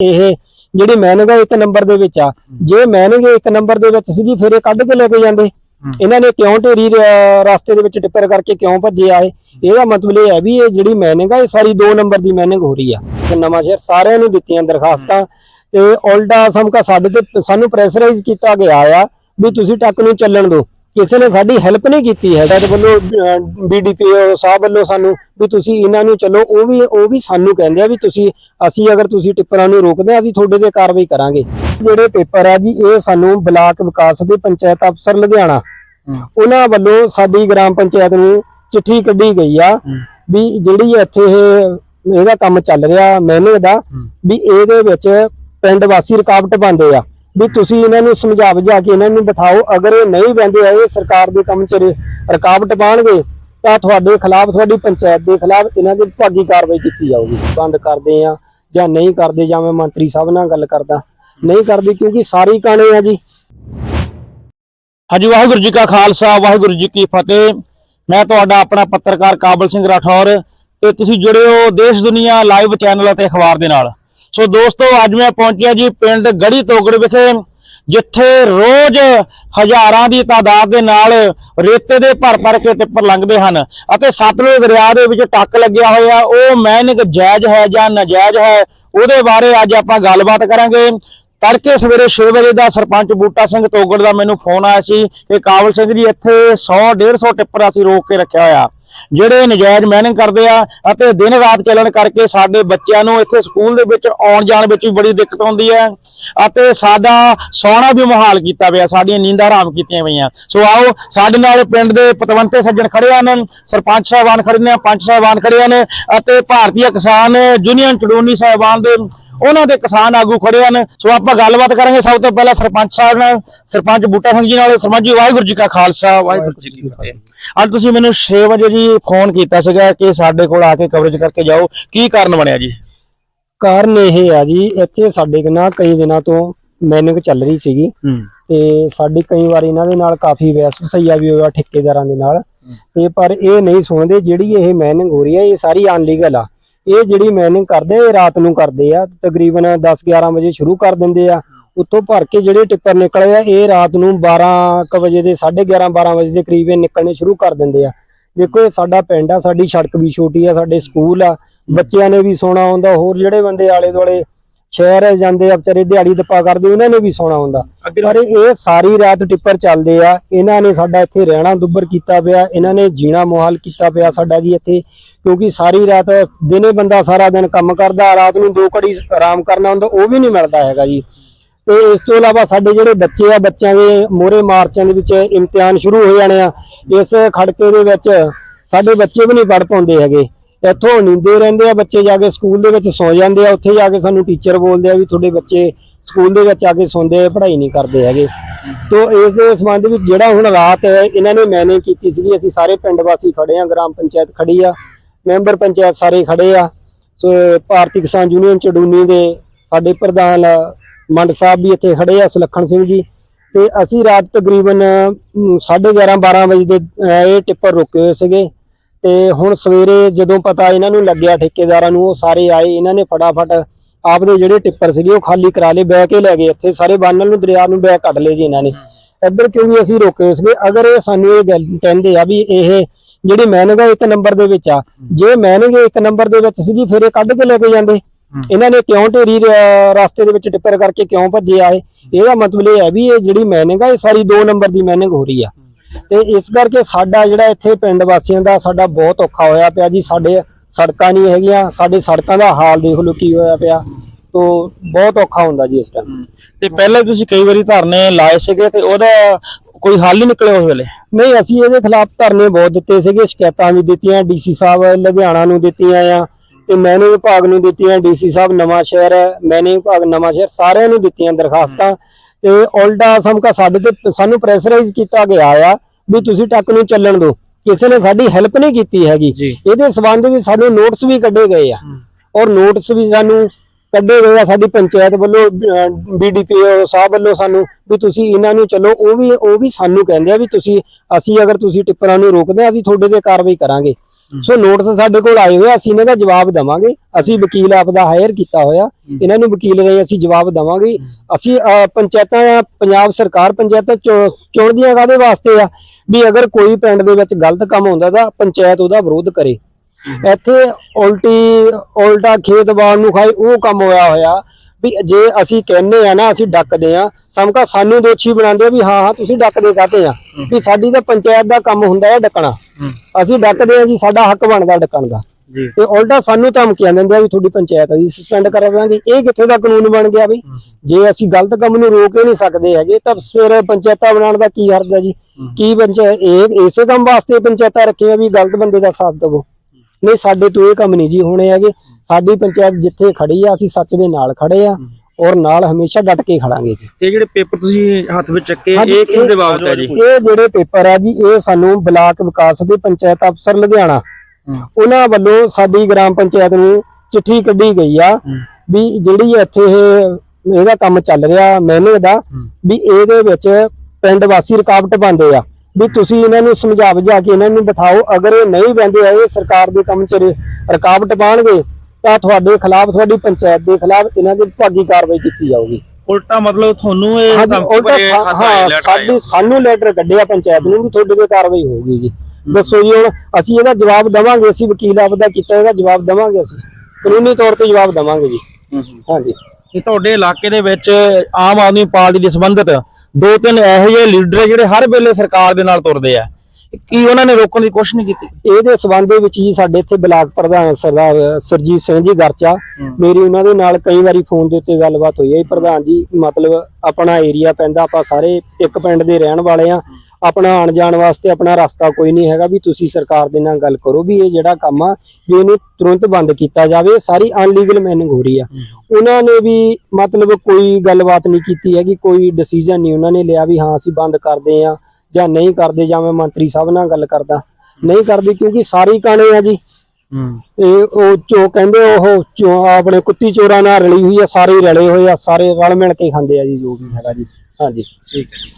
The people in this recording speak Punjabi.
ਇਹ ਜਿਹੜੀ ਮੈਨਿੰਗ ਇੱਕ ਨੰਬਰ ਦੇ ਵਿੱਚ ਆ। ਜੇ ਮੈਨਿੰਗ ਇੱਕ ਨੰਬਰ ਦੇ ਵਿੱਚ ਸੀਗੀ ਫਿਰ ਇਹ ਕੱਢ ਕੇ ਲੈ ਕੇ ਜਾਂਦੇ। ਇਹਨਾਂ ਨੇ ਕਿਉਂ ਢੇਰੀ ਰਸਤੇ ਦੇ ਵਿੱਚ ਟਿੱਪਰ ਕਰਕੇ ਕਿਉਂ ਭੱਜੇ ਆਏ ਇਹਦਾ ਮਤਲਬ ਇਹ ਹੈ ਵੀ ਇਹ ਜਿਹੜੀ ਮੈਨਿੰਗ ਆ ਇਹ ਸਾਰੀ 2 ਨੰਬਰ ਦੀ ਮੈਨਿੰਗ ਹੋ ਰਹੀ ਆ। ਨਵਾਂ ਸ਼ਹਿਰ ਸਾਰਿਆਂ ਨੂੰ ਦਿੱਤੀਆਂ ਦਰਖਾਸਤਾਂ। ਤੇ ਉਲਟਾ ਸਮਕਾ ਸਾਡੇ ਤੇ ਸਾਨੂੰ ਪ੍ਰੈਸ਼ਰਾਈਜ਼ ਕੀਤਾ ਗਿਆ ਆ ਵੀ ਤੁਸੀਂ ਟੱਕ ਨੂੰ ਚੱਲਣ ਦਿਓ। ਕਿਸੇ ਨੇ ਸਾਡੀ ਹੈਲਪ ਨਹੀਂ ਕੀਤੀ ਹੈ ਸਾਡੇ ਵੱਲੋਂ ਬੀਡੀਪੀਓ ਸਾਹਿਬ ਵੱਲੋਂ ਸਾਨੂੰ ਵੀ ਤੁਸੀਂ ਇਹਨਾਂ ਨੂੰ ਚੱਲੋ ਉਹ ਵੀ ਉਹ ਵੀ ਸਾਨੂੰ ਕਹਿੰਦੇ ਆ ਵੀ ਤੁਸੀਂ ਅਸੀਂ ਅਗਰ ਤੁਸੀਂ ਟਿੱਪਰਾਂ ਨੂੰ ਰੋਕਦੇ ਆ ਅਸੀਂ ਤੁਹਾਡੇ ਤੇ ਕਾਰਵਾਈ ਕਰਾਂਗੇ। ਜਿਹੜੇ ਪੇਪਰ ਆ ਜੀ ਇਹ ਸਾਨੂੰ ਬਲਾਕ ਵਿਕਾਸ ਦੇ ਪੰਚਾਇਤ ਅਫਸਰ ਲੁਧਿਆਣਾ ਉਹਨਾਂ ਵੱਲੋਂ ਸਾਡੀ ਗ੍ਰਾਮ ਪੰਚਾਇਤ ਨੂੰ ਚਿੱਠੀ ਕੱਢੀ ਗਈ ਆ ਵੀ ਜਿਹੜੀ ਇੱਥੇ ਇਹ ਇਹਦਾ ਕੰਮ ਚੱਲ ਰਿਹਾ ਮਹੀਨੇ ਦਾ ਵੀ ਇਹਦੇ ਵਿੱਚ ਪਿੰਡ ਵਾਸੀ ਰੁਕਾਵਟ ਪਾਉਂਦੇ ਆ। ਵੀ ਤੁਸੀਂ ਇਹਨਾਂ ਨੂੰ ਸਮਝਾ ਬੁਝਾ ਕੇ ਇਹਨਾਂ ਨੂੰ ਬਿਠਾਓ। ਅਗਰ ਇਹ ਨਹੀਂ ਬੰਦੇ ਆਏ ਸਰਕਾਰ ਦੇ ਕੰਮ 'ਚ ਰੁਕਾਵਟ ਪਾਣਗੇ ਤਾਂ ਤੁਹਾਡੇ ਖਿਲਾਫ, ਤੁਹਾਡੀ ਪੰਚਾਇਤ ਦੇ ਖਿਲਾਫ ਇਹਨਾਂ ਦੇ ਵਿਭਾਗੀ ਕਾਰਵਾਈ ਕੀਤੀ ਜਾਊਗੀ। ਬੰਦ ਕਰਦੇ ਆ ਜਾਂ ਨਹੀਂ ਕਰਦੇ, ਜਾਂ ਮੈਂ ਮੰਤਰੀ ਸਾਹਿਬ ਨਾਲ ਗੱਲ ਕਰਦਾ। ਨਹੀਂ ਕਰਦੇ ਕਿਉਂਕਿ ਸਾਰੀ ਕਾਣੇ ਆ ਜੀ। ਹਾਂਜੀ, ਵਾਹਿਗੁਰੂ ਜੀ ਕਾ ਖਾਲਸਾ, ਵਾਹਿਗੁਰੂ ਜੀ ਕੀ ਫਤਿਹ। ਮੈਂ ਤੁਹਾਡਾ ਆਪਣਾ ਪੱਤਰਕਾਰ ਕਾਬਲ ਸਿੰਘ ਰਾਠੌਰ ਤੇ ਤੁਸੀਂ ਜੁੜੇ ਹੋ ਦੇਸ਼ ਦੁਨੀਆ ਲਾਈਵ ਚੈਨਲ ਅਤੇ ਅਖਬਾਰ ਦੇ ਨਾਲ। ਸੋ ਦੋਸਤੋ, ਅੱਜ ਮੈਂ ਪਹੁੰਚਿਆ ਜੀ ਪਿੰਡ ਗੜੀ ਤੋਗੜ ਵਿਖੇ, ਜਿੱਥੇ ਰੋਜ਼ ਹਜ਼ਾਰਾਂ ਦੀ ਤਾਦਾਦ ਦੇ ਨਾਲ ਰੇਤੇ ਦੇ ਭਰ ਭਰ ਕੇ ਟਿੱਪਰ ਲੰਘਦੇ ਹਨ ਅਤੇ ਸਤਲੁਜ ਦਰਿਆ ਦੇ ਵਿੱਚ ਟੱਕ ਲੱਗਿਆ ਹੋਇਆ, ਉਹ ਮੈਨਿਕ ਜਾਇਜ਼ ਹੈ ਜਾਂ ਨਾਜਾਇਜ਼ ਹੈ, ਉਹਦੇ ਬਾਰੇ ਅੱਜ ਆਪਾਂ ਗੱਲਬਾਤ ਕਰਾਂਗੇ। ਤੜਕੇ ਸਵੇਰੇ 6 ਵਜੇ ਦਾ ਸਰਪੰਚ ਬੂਟਾ ਸਿੰਘ ਤੋਗੜ ਦਾ ਮੈਨੂੰ ਫੋਨ ਆਇਆ ਸੀ ਕਿ ਕਾਬਲ ਸਿੰਘ ਜੀ, ਇੱਥੇ 100 150 ਟਿੱਪਰ ਅਸੀਂ ਰੋਕ ਕੇ ਰੱਖਿਆ ਹੋਇਆ। ਜਿਹੜੇ ਨਜਾਇਜ਼ ਮੈਨਿੰਗ ਕਰਦੇ ਆ ਅਤੇ ਦਿਨ ਰਾਤ ਚੱਲਣ ਕਰਕੇ ਸਾਡੇ ਬੱਚਿਆਂ ਨੂੰ ਇੱਥੇ ਸਕੂਲ ਦੇ ਵਿੱਚ ਆਉਣ ਜਾਣ ਵਿੱਚ ਵੀ ਬੜੀ ਦਿੱਕਤ ਆਉਂਦੀ ਹੈ ਅਤੇ ਸਾਡਾ ਸੌਣਾ ਵੀ ਮੁਹਾਲ ਕੀਤਾ ਪਿਆ, ਸਾਡੀਆਂ ਨੀਂਦਾਂ ਆਰਾਮ ਕੀਤੀਆਂ ਪਈਆਂ। ਸੋ ਆਓ, ਸਾਡੇ ਨਾਲ ਪਿੰਡ ਦੇ ਪਤਵੰਤੇ ਸੱਜਣ ਖੜੇ ਹਨ। ਸਰਪੰਚ ਸਾਹਿਬਾਨ ਖੜੇ ਨੇ, ਪੰਚ ਸਾਹਿਬਾਨ ਖੜੇ ਹਨ ਅਤੇ ਭਾਰਤੀ ਕਿਸਾਨ ਯੂਨੀਅਨ ਚੜੂਨੀ ਸਾਹਿਬਾਨ ਦੇ ਉਹਨਾਂ ਦੇ ਕਿਸਾਨ ਆਗੂ ਖੜੇ ਹਨ। ਸੋ ਆਪਾਂ ਗੱਲਬਾਤ ਕਰਾਂਗੇ ਸਭ ਤੋਂ ਪਹਿਲਾਂ ਸਰਪੰਚ ਸਾਹਿਬ ਨਾਲ। ਸਰਪੰਚ ਬੂਟਾ ਸਿੰਘ ਜੀ ਨਾਲ। ਸਰਪੰਚ ਜੀ ਵਾਹਿਗੁਰੂ ਜੀ ਕਾ ਖਾਲਸਾ ਵਾਹਿਗੁਰੂ ਜੀ ਕੀ ਫਤਿਹ। ਅੱਜ ਤੁਸੀਂ ਮੈਨੂੰ 6 ਵਜੇ ਜੀ ਫੋਨ ਕੀਤਾ ਸੀਗਾ ਕਿ ਸਾਡੇ ਕੋਲ ਆ ਕੇ ਕਵਰੇਜ ਕਰਕੇ ਜਾਓ। ਕੀ ਕਾਰਨ ਬਣਿਆ ਜੀ? ਕਾਰਨ ਇਹ ਆ ਜੀ ਇੱਥੇ ਸਾਡੇ ਨਾਲ ਕਈ ਦਿਨਾਂ ਤੋਂ ਮੈਨਿੰਗ ਚੱਲ ਰਹੀ ਸੀਗੀ। ਤੇ ਸਾਡੀ ਕਈ ਵਾਰ ਇਹਨਾਂ ਦੇ ਨਾਲ ਕਾਫੀ ਬਹਿਸ ਵਸਈਆ ਵੀ ਹੋਇਆ ਠੇਕੇਦਾਰਾਂ ਦੇ ਨਾਲ। ਤੇ ਪਰ ਇਹ ਨਹੀਂ ਸੁਣਦੇ ਜਿਹੜੀ ਇਹ ਮੈਨਿੰਗ ਹੋ ਰਹੀ ਹੈ ਇਹ ਸਾਰੀ ਅਨਲੀਗਲ ਆ। ਇਹ ਜਿਹੜੀ ਮੈਨਿੰਗ ਕਰਦੇ ਆ ਇਹ ਰਾਤ ਨੂੰ ਕਰਦੇ ਆ। ਤਕਰੀਬਨ 10 11 ਵਜੇ ਸ਼ੁਰੂ ਕਰ ਦਿੰਦੇ ਆ। ਉੱਥੋਂ ਭਰ ਕੇ ਜਿਹੜੇ ਟਿੱਪਰ ਨਿਕਲੇ ਆ ਇਹ ਰਾਤ ਨੂੰ 12 ਕ ਵਜੇ ਦੇ 11:30 12 ਵਜੇ ਦੇ ਕਰੀਬ ਇਹ ਨਿਕਲਣੇ ਸ਼ੁਰੂ ਕਰ ਦਿੰਦੇ ਆ। ਦੇਖੋ ਇਹ ਸਾਡਾ ਪਿੰਡ ਆ ਸਾਡੀ ਸੜਕ ਵੀ ਛੋਟੀ ਆ ਸਾਡੇ ਸਕੂਲ ਆ। ਬੱਚਿਆਂ ਨੇ ਵੀ ਸੋਣਾ ਹੁੰਦਾ ਹੋਰ ਜਿਹੜੇ ਬੰਦੇ ਆਲੇ ਦੁਆਲੇ ਸ਼ਹਿਰ ਜਾਂਦੇ ਆ ਵਿਚਾਰੇ ਦਿਹਾੜੀ ਦੱਪਾ ਕਰਦੇ ਉਹਨਾਂ ਨੇ ਵੀ ਸੋਣਾ ਹੁੰਦਾ। ਪਰ ਇਹ ਸਾਰੀ ਰਾਤ ਟਿੱਪਰ ਚੱਲਦੇ ਆ। ਇਹਨਾਂ ਨੇ ਸਾਡਾ ਇੱਥੇ ਰਹਿਣਾ ਦੁੱਬਰ ਕੀਤਾ ਪਿਆ ਇਹਨਾਂ ਨੇ ਜੀਣਾ ਮੁਹਾਲ ਕੀਤਾ ਪਿਆ ਸਾਡਾ ਜੀ ਇੱਥੇ। ਕਿਉਂਕਿ ਸਾਰੀ ਰਾਤ ਦਿਨੇ ਬੰਦਾ ਸਾਰਾ ਦਿਨ ਕੰਮ ਕਰਦਾ, ਰਾਤ ਨੂੰ ਦੋ ਘੜੀ ਆਰਾਮ ਕਰਨਾ ਹੁੰਦਾ, ਉਹ ਵੀ ਨਹੀਂ ਮਿਲਦਾ ਹੈਗਾ ਜੀ। ਤੇ ਇਸ ਤੋਂ ਇਲਾਵਾ ਸਾਡੇ ਜਿਹੜੇ ਬੱਚੇ ਆ, ਬੱਚਿਆਂ ਦੇ ਮੋਹਰੇ ਮਾਰਚਾਂ ਦੇ ਵਿੱਚ ਇਮਤਿਹਾਨ ਸ਼ੁਰੂ ਹੋ ਜਾਣੇ ਆ। ਇਸ ਖੜਕੇ ਦੇ ਵਿੱਚ ਸਾਡੇ ਬੱਚੇ ਵੀ ਨਹੀਂ ਪੜ ਪਾਉਂਦੇ ਹੈਗੇ। ਇੱਥੋਂ ਨੀਂਦੇ ਰਹਿੰਦੇ ਆ, ਬੱਚੇ ਜਾ ਕੇ ਸਕੂਲ ਦੇ ਵਿੱਚ ਸੌ ਜਾਂਦੇ ਆ, ਉੱਥੇ ਜਾ ਕੇ ਸਾਨੂੰ ਟੀਚਰ ਬੋਲਦੇ ਆ ਵੀ ਤੁਹਾਡੇ ਬੱਚੇ ਸਕੂਲ ਦੇ ਵਿੱਚ ਆ ਕੇ ਸੌਂਦੇ ਆ, ਪੜ੍ਹਾਈ ਨਹੀਂ ਕਰਦੇ ਹੈਗੇ। ਤੋਂ ਇਸ ਦੇ ਸੰਬੰਧ ਵਿੱਚ ਜਿਹੜਾ ਹੁਣ ਰਾਤ ਹੈ, ਇਹਨਾਂ ਨੇ ਮੈਨੇ ਕੀਤੀ ਸੀਗੀ, ਅਸੀਂ ਸਾਰੇ ਪਿੰਡ ਵਾਸੀ ਖੜੇ ਆ, ਗ੍ਰਾਮ ਪੰਚਾਇਤ ਖੜੀ ਆ। ਮੈਂਬਰ ਪੰਚਾਇਤ ਸਾਰੇ ਖੜੇ ਆ। ਸੋ ਭਾਰਤੀ ਕਿਸਾਨ ਯੂਨੀਅਨ ਚੜੂਨੀ ਦੇ ਸਾਡੇ ਪ੍ਰਧਾਨ ਮੰਡ ਸਾਹਿਬ ਵੀ ਇੱਥੇ ਖੜੇ ਆ ਸੁਲੱਖਣ ਸਿੰਘ ਜੀ। ਤੇ ਅਸੀਂ ਰਾਤ ਤਕਰੀਬਨ 11:30 12 ਵਜੇ ਦੇ ਇਹ ਟਿੱਪਰ ਰੁਕੇ ਹੋਏ ਸੀਗੇ। ਤੇ ਹੁਣ ਸਵੇਰੇ ਜਦੋਂ ਪਤਾ ਇਹਨਾਂ ਨੂੰ ਲੱਗਿਆ ਠੇਕੇਦਾਰਾਂ ਨੂੰ ਉਹ ਸਾਰੇ ਆਏ ਇਹਨਾਂ ਨੇ ਫਟਾਫਟ ਆਪਦੇ ਜਿਹੜੇ ਟਿੱਪਰ ਸੀਗੇ ਉਹ ਖਾਲੀ ਕਰਾ ਲਏ ਬਹਿ ਕੇ ਲੈ ਗਏ ਇੱਥੇ। ਸਾਰੇ ਬਾਨਲ ਨੂੰ ਦਰਿਆ ਨੂੰ ਬਹਿ ਕੱਢ ਲਏ ਜੀ ਇਹਨਾਂ ਨੇ। ਇੱਧਰ ਕਿਉਂਕਿ ਅਸੀਂ ਰੋਕੇ ਹੋਏ ਸੀਗੇ? ਅਗਰ ਇਹ ਸਾਨੂੰ ਇਹ ਗੱਲ ਕਹਿੰਦੇ ਆ ਵੀ ਇਹ ਜਿਹੜੀ ਮੈਨਿੰਗ ਆ ਇੱਕ ਨੰਬਰ ਦੇ ਵਿੱਚ ਆ। ਜੇ ਮੈਨਿੰਗ ਇੱਕ ਨੰਬਰ ਦੇ ਵਿੱਚ ਸੀਗੀ ਫਿਰ ਇਹ ਕੱਢ ਕੇ ਲੈ ਕੇ ਜਾਂਦੇ। ਇਹਨਾਂ ਨੇ ਕਿਉਂ ਢੇਰੀ ਰਸਤੇ ਦੇ ਵਿੱਚ ਟਿੱਪਰ ਕਰਕੇ ਕਿਉਂ ਭੱਜੇ ਆਏ ਇਹਦਾ ਮਤਲਬ ਇਹ ਹੈ ਵੀ ਇਹ ਜਿਹੜੀ ਮੈਨਿੰਗ ਆ ਇਹ ਸਾਰੀ 2 ਨੰਬਰ ਦੀ ਮੈਨਿੰਗ ਹੋ ਰਹੀ ਆ। ਤੇ ਇਸ ਕਰਕੇ ਸਾਡਾ ਜਿਹੜਾ ਇੱਥੇ ਪਿੰਡ ਵਾਸੀਆਂ ਦਾ ਸਾਡਾ ਬਹੁਤ ਔਖਾ ਹੋਇਆ ਪਿਆ ਜੀ। ਸਾਡੇ ਸੜਕਾਂ ਨਹੀਂ ਹੈਗੀਆਂ ਸਾਡੇ ਸੜਕਾਂ ਦਾ ਹਾਲ ਦੇਖ ਲਓ ਕੀ ਹੋਇਆ ਪਿਆ। ਤੋਂ ਬਹੁਤ ਔਖਾ ਹੁੰਦਾ ਜੀ ਇਸ ਟਾਈਮ ਤੇ ਪਹਿਲਾਂ ਤੁਸੀਂ ਕਈ ਵਾਰੀ ਧਰਨੇ ਲਾਏ ਸੀਗੇ ਤੇ ਉਹਦਾ ਕੋਈ ਹੱਲ ਨਹੀਂ ਨਿਕਲਿਆ ਉਸ ਵੇਲੇ? ਨਹੀਂ ਅਸੀਂ ਇਹਦੇ ਖਿਲਾਫ ਧਰਨੇ ਬਹੁਤ ਦਿੱਤੇ ਸੀਗੇ ਸ਼ਿਕਾਇਤਾਂ ਵੀ ਦਿੱਤੀਆਂ ਡੀਸੀ ਸਾਹਿਬ ਲੁਧਿਆਣਾ ਨੂੰ ਦਿੱਤੀਆਂ ਆ ਤੇ ਮੈਨੇ ਵਿਭਾਗ ਨੂੰ ਦਿੱਤੀਆਂ ਡੀਸੀ ਸਾਹਿਬ ਨਵਾਂ ਸ਼ਹਿਰ ਮੈਨੇ ਵਿਭਾਗ ਨਵਾਂ ਸ਼ਹਿਰ ਸਾਰਿਆਂ ਨੂੰ ਦਿੱਤੀਆਂ ਦਰਖਾਸਤਾਂ। ਤੇ ਉਲਟਾ ਸਮਕਾ ਸਾਡੇ ਤੇ ਸਾਨੂੰ ਪ੍ਰੈਸ਼ਰਾਈਜ਼ ਕੀਤਾ ਗਿਆ ਆ ਵੀ ਤੁਸੀਂ ਟੱਕ ਨੂੰ ਚੱਲਣ ਦਿਓ। ਕਿਸੇ ਨੇ ਸਾਡੀ ਹੈਲਪ ਨਹੀਂ ਕੀਤੀ ਹੈਗੀ। ਇਹਦੇ ਸਬੰਧ ਵਿੱਚ ਸਾਨੂੰ ਨੋਟਿਸ ਵੀ ਕੱਢੇ ਗਏ ਆ। ਔਰ ਨੋਟਿਸ ਵੀ ਸਾਨੂੰ ਕੱਢੇ ਗਏ ਆ ਸਾਡੀ ਪੰਚਾਇਤ ਵੱਲੋਂ ਬੀਡੀਪੀਓ ਸਾਹਿਬ ਵੱਲੋਂ ਸਾਨੂੰ ਵੀ ਤੁਸੀਂ ਇਹਨਾਂ ਨੂੰ ਚਲੋ ਉਹ ਵੀ ਉਹ ਵੀ ਸਾਨੂੰ ਕਹਿੰਦੇ ਆ ਵੀ ਤੁਸੀਂ ਅਸੀਂ ਅਗਰ ਤੁਸੀਂ ਟਿੱਪਰਾਂ ਨੂੰ ਰੋਕਦੇ ਆ ਅਸੀਂ ਤੁਹਾਡੇ ਤੇ ਕਾਰਵਾਈ ਕਰਾਂਗੇ। ਸੋ ਨੋਟਿਸ ਸਾਡੇ ਕੋਲ ਆਏ ਹੋਏ ਅਸੀਂ ਇਹਨਾਂ ਦਾ ਜਵਾਬ ਦਵਾਂਗੇ। ਅਸੀਂ ਵਕੀਲ ਆਪ ਦਾ ਹਾਇਰ ਕੀਤਾ ਹੋਇਆ ਇਹਨਾਂ ਨੂੰ ਵਕੀਲ ਰਹੇ ਅਸੀਂ ਜਵਾਬ ਦਵਾਂਗੇ। ਅਸੀਂ ਪੰਚਾਇਤਾਂ ਪੰਜਾਬ ਸਰਕਾਰ ਪੰਚਾਇਤਾਂ ਚੁਣਦੀਆਂ ਕਾਦੇ ਵਾਸਤੇ ਆ? ਵੀ ਅਗਰ ਕੋਈ ਪਿੰਡ ਦੇ ਵਿੱਚ ਗਲਤ ਕੰਮ ਹੁੰਦਾ ਤਾਂ ਪੰਚਾਇਤ ਉਹਦਾ ਵਿਰੋਧ ਕਰੇ। ਇੱਥੇ ਉਲਟੀ ਉਲਟਾ ਖੇਤ ਬਾਣ ਨੂੰ ਖਾਏ ਉਹ ਕੰਮ ਹੋਇਆ ਹੋਇਆ ਵੀ ਜੇ ਅਸੀਂ ਕਹਿੰਨੇ ਆ ਨਾ ਅਸੀਂ ਡੱਕਦੇ ਆ ਸਮਕਾ ਸਾਨੂੰ ਦੋਸ਼ੀ ਬਣਾਉਂਦੇ ਆ ਵੀ ਹਾਂ ਹਾਂ ਤੁਸੀਂ ਡੱਕਦੇ ਕਾਤੇ ਆ? ਵੀ ਸਾਡੀ ਤਾਂ ਪੰਚਾਇਤ ਦਾ ਕੰਮ ਹੁੰਦਾ ਹੈ ਡੱਕਣਾ। ਅਸੀਂ ਡੱਕਦੇ ਆ ਜੀ ਸਾਡਾ ਹੱਕ ਬਣਦਾ ਡੱਕਣ ਦਾ। ਤੇ ਉਲਟਾ ਸਾਨੂੰ ਧਮਕੀਆਂ ਦਿੰਦੇ ਆ ਵੀ ਤੁਹਾਡੀ ਪੰਚਾਇਤ ਅਸੀਂ ਸਸਪੈਂਡ ਕਰ ਦਾਂਗੇ ਇਹ ਕਿੱਥੇ ਦਾ ਕਾਨੂੰਨ ਬਣ ਗਿਆ ਬਈ? ਜੇ ਅਸੀਂ ਗਲਤ ਕੰਮ ਨੂੰ ਰੋਕ ਹੀ ਨਹੀਂ ਸਕਦੇ ਹੈਗੇ ਤਾਂ ਫਿਰ ਪੰਚਾਇਤਾਂ ਬਣਾਉਣ ਦਾ ਕੀ ਹਰਜ ਹੈ ਜੀ? ਕੀ ਪੰਚਾਇਤ ਇਹ ਇਸੇ ਕੰਮ ਵਾਸਤੇ ਪੰਚਾਇਤਾਂ ਰੱਖੀਆਂ ਵੀ ਗਲਤ ਬੰਦੇ ਦਾ ਸਾਥ ਦੇਵੋ। ਨਹੀਂ ਸਾਡੇ ਤੋਂ ਇਹ ਕੰਮ ਨਹੀਂ ਜੀ ਹੋਣੇ ਹੈਗੇ। ਸਾਡੀ ਪੰਚਾਇਤ ਜਿੱਥੇ ਖੜੀ ਆ ਅਸੀਂ ਸੱਚ ਦੇ ਨਾਲ ਖੜੇ ਆ ਔਰ ਨਾਲ ਹਮੇਸ਼ਾ ਡਟ ਕੇ ਖੜਾਂਗੇ ਜੀ। ਤੇ ਜਿਹੜੇ ਪੇਪਰ ਤੁਸੀਂ ਹੱਥ ਵਿੱਚ ਚੱਕੇ ਇਹ ਕਿਸ ਦੇ ਬਾਬਤ ਹੈ ਜੀ? ਇਹ ਜਿਹੜੇ ਪੇਪਰ ਆ ਜੀ ਇਹ ਸਾਨੂੰ ਬਲਾਕ ਵਿਕਾਸ ਦੇ ਪੰਚਾਇਤ ਅਫਸਰ ਲੁਧਿਆਣਾ ਉਹਨਾਂ ਵੱਲੋਂ ਸਾਡੀ ਗ੍ਰਾਮ ਪੰਚਾਇਤ ਨੂੰ ਚਿੱਠੀ ਕੱਢੀ ਗਈ ਆ ਵੀ ਜਿਹੜੀ ਇੱਥੇ ਇਹ ਇਹਦਾ ਕੰਮ ਚੱਲ ਰਿਹਾ ਮਹਿਨੇ ਦਾ ਵੀ ਇਹਦੇ ਵਿੱਚ ਪਿੰਡ ਵਾਸੀ ਰੁਕਾਵਟ ਪਾਉਂਦੇ ਆ। ਵੀ ਤੁਸੀਂ ਇਹਨਾਂ ਨੂੰ ਸਮਝਾ ਬੁਝਾ ਕੇ ਇਹਨਾਂ ਨੂੰ ਬਿਠਾਓ। ਅਗਰ ਇਹ ਨਹੀਂ ਬੰਦੇ ਆਏ ਸਰਕਾਰ ਦੇ ਕੰਮ 'ਚ ਰੁਕਾਵਟ ਪਾਣਗੇ ਤਾਂ ਤੁਹਾਡੇ ਖਿਲਾਫ ਤੁਹਾਡੀ ਪੰਚਾਇਤ ਦੇ ਖਿਲਾਫ ਇਹਨਾਂ ਦੇ ਵਿਭਾਗੀ ਕਾਰਵਾਈ ਕੀਤੀ ਜਾਊਗੀ। ਉਲਟਾ ਮਤਲਬ ਤੁਹਾਨੂੰ ਇਹ ਹਾਂ। ਸਾਡੀ ਸਾਨੂੰ ਲੈਟਰ ਕੱਢਿਆ ਪੰਚਾਇਤ ਨੂੰ ਵੀ ਤੁਹਾਡੇ ਤੇ ਕਾਰਵਾਈ ਹੋਊਗੀ ਜੀ। ਦੱਸੋ ਜੀ ਹੁਣ ਅਸੀਂ ਇਹਦਾ ਜਵਾਬ ਦਵਾਂਗੇ ਅਸੀਂ ਵਕੀਲ ਆਪ ਦਾ ਕੀਤਾ ਇਹਦਾ ਜਵਾਬ ਦਵਾਂਗੇ ਅਸੀਂ। ਕਾਨੂੰਨੀ ਤੌਰ ਤੇ ਜਵਾਬ ਦਵਾਂਗੇ ਜੀ। ਹਾਂਜੀ। ਇਹ ਤੁਹਾਡੇ ਇਲਾਕੇ ਦੇ ਵਿੱਚ ਆਮ ਆਦਮੀ ਪਾਰਟੀ ਦੇ ਸੰਬੰਧਿਤ ਦੋ ਤਿੰਨ ਇਹੋ ਜਿਹੇ ਲੀਡਰ ਆ ਜਿਹੜੇ ਹਰ ਵੇਲੇ ਸਰਕਾਰ ਦੇ ਨਾਲ ਤੁਰਦੇ ਆ। ਕੀ ਉਹਨਾਂ ਨੇ ਰੋਕਣ ਦੀ ਕੋਸ਼ਿਸ਼ ਨਹੀਂ ਕੀਤੀ? ਇਹਦੇ ਸਬੰਧ ਦੇ ਵਿੱਚ ਜੀ ਸਾਡੇ ਇੱਥੇ ਬਲਾਕ ਪ੍ਰਧਾਨ ਸਰਦਾਰ ਸਰਜੀਤ ਸਿੰਘ ਜੀ ਗਰਚਾ ਮੇਰੀ ਉਹਨਾਂ ਦੇ ਨਾਲ ਕਈ ਵਾਰੀ ਫੋਨ ਦੇ ਉੱਤੇ ਗੱਲਬਾਤ ਹੋਈ ਹੈ। ਪ੍ਰਧਾਨ ਜੀ ਮਤਲਬ ਆਪਣਾ ਏਰੀਆ ਪੈਂਦਾ ਆਪਾਂ ਸਾਰੇ ਇੱਕ ਪਿੰਡ ਦੇ ਰਹਿਣ ਵਾਲੇ ਆ ਆਪਣਾ ਆਣ ਜਾਣ ਵਾਸਤੇ ਆਪਣਾ ਰਸਤਾ ਕੋਈ ਨਹੀਂ ਹੈਗਾ ਵੀ ਤੁਸੀਂ ਸਰਕਾਰ ਦੇ ਨਾਲ ਗੱਲ ਕਰੋ ਵੀ ਇਹ ਜਿਹੜਾ ਕੰਮ ਆ ਵੀ ਇਹਨੂੰ ਤੁਰੰਤ ਬੰਦ ਕੀਤਾ ਜਾਵੇ। ਸਾਰੀ ਅਨਲੀਗਲ ਮੈਨਿੰਗ ਹੋ ਰਹੀ ਆ। ਉਹਨਾਂ ਨੇ ਵੀ ਮਤਲਬ ਕੋਈ ਗੱਲਬਾਤ ਨਹੀਂ ਕੀਤੀ ਹੈਗੀ ਕੋਈ ਡਿਸੀਜਨ ਨਹੀਂ ਉਹਨਾਂ ਨੇ ਲਿਆ ਵੀ ਹਾਂ ਅਸੀਂ ਬੰਦ ਕਰਦੇ ਆ ਜਾਂ ਨਹੀਂ ਕਰਦੇ ਜਾਂ ਮੈਂ ਮੰਤਰੀ ਸਾਹਿਬ ਨਾਲ ਗੱਲ ਕਰਦਾ। ਨਹੀਂ ਕਰਦੀ ਕਿਉਂਕਿ ਸਾਰੀ ਕਾਣੇ ਆ ਜੀ। ਇਹ ਉਹ ਚੋ ਕਹਿੰਦੇ ਉਹ ਚੋ ਆਪਣੇ ਕੁੱਤੀ ਚੋਰਾਂ ਨਾਲ ਰਲੀ ਹੋਈ ਆ ਸਾਰੇ ਰਲੇ ਹੋਏ ਆ ਸਾਰੇ ਰਲ ਮਿਲ ਕੇ ਖਾਂਦੇ ਆ ਜੀ ਜੋ ਵੀ ਹੈਗਾ ਜੀ। ਹਾਂਜੀ। ਠੀਕ ਹੈ